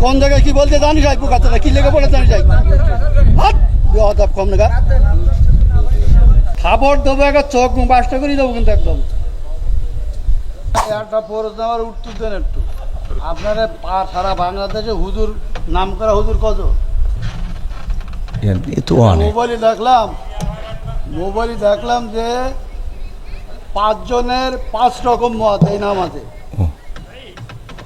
কোন জায়গায় কি বলতে জানি যাই পোকাতে কি লেগে পড়ে জানি যাই। হাত বেহাদাব কম না খাবার দেবো একটা চোখ মুখ বাসটা করে দেবো কিন্তু একদম। একটা প্রশ্ন আমার উত্তর দেন একটু। আপনারা পা- সারা বাংলাদেশে হুজুর নাম করা হুজুর কত? মোবাইলে দেখলাম মোবাইলে দেখলাম যে পাঁচজনের পাঁচ রকম মত এই নাম ও।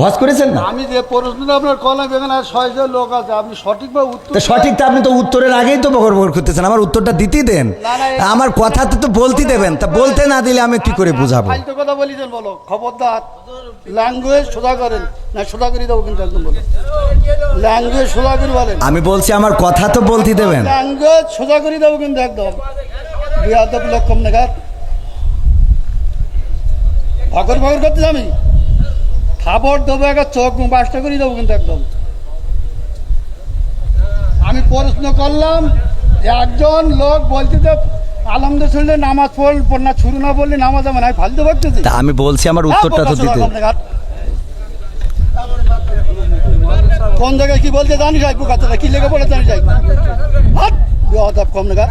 হজ করেছেন না? আমি যে প্রশ্নটা আপনার কলাম এখানে ছয়জন লোক আছে আপনি সঠিকভাবে উত্তর তো সঠিকটা আপনি তো উত্তরের আগেই তো বকর বকর করতেছেন আমার উত্তরটা দিতেই দেন। আমার কথা তো বলতে দেবেন তা বলতে না দিলে আমি কি করে বুঝাবো? ফালতু কথা বলিছেন বলো খবরদার। ল্যাঙ্গুয়েজ সোজা করেন। না সোজা করে দেবো কিন্তু একদম বলো। ল্যাঙ্গুয়েজ সোজা করে বলেন। আমি বলছি আমার কথা তো বলতে দেবেন। ল্যাঙ্গুয়েজ সোজা করে দেবো কিন্তু একদম। বিয়াদব লক্ষম নাগাদ ভগর ভগর করতে আমি খাবার দেবো একটা চোখ বাসটা করে দেবো কিন্তু একদম। আমি প্রশ্ন করলাম একজন লোক বলতে তো আলমদের শুনলে নামাজ পড়ল না ছুরু না বললে নামাজ আমার আমি ফালতু তা আমি বলছি আমার উত্তরটা তো দিতে। কোন জায়গায় কি বলতে জানি যাই পোকাতে কি লেগে পড়ে জানি যাই। হাত কম নাগাদ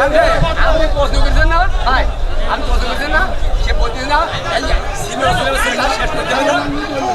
আপনি প্রশ্ন করছেন না। হাই আপনি প্রশ্ন করছেন না, সে প্রতিদিন না। সিনিয়র সিলেবাস শেষ করতে হবে।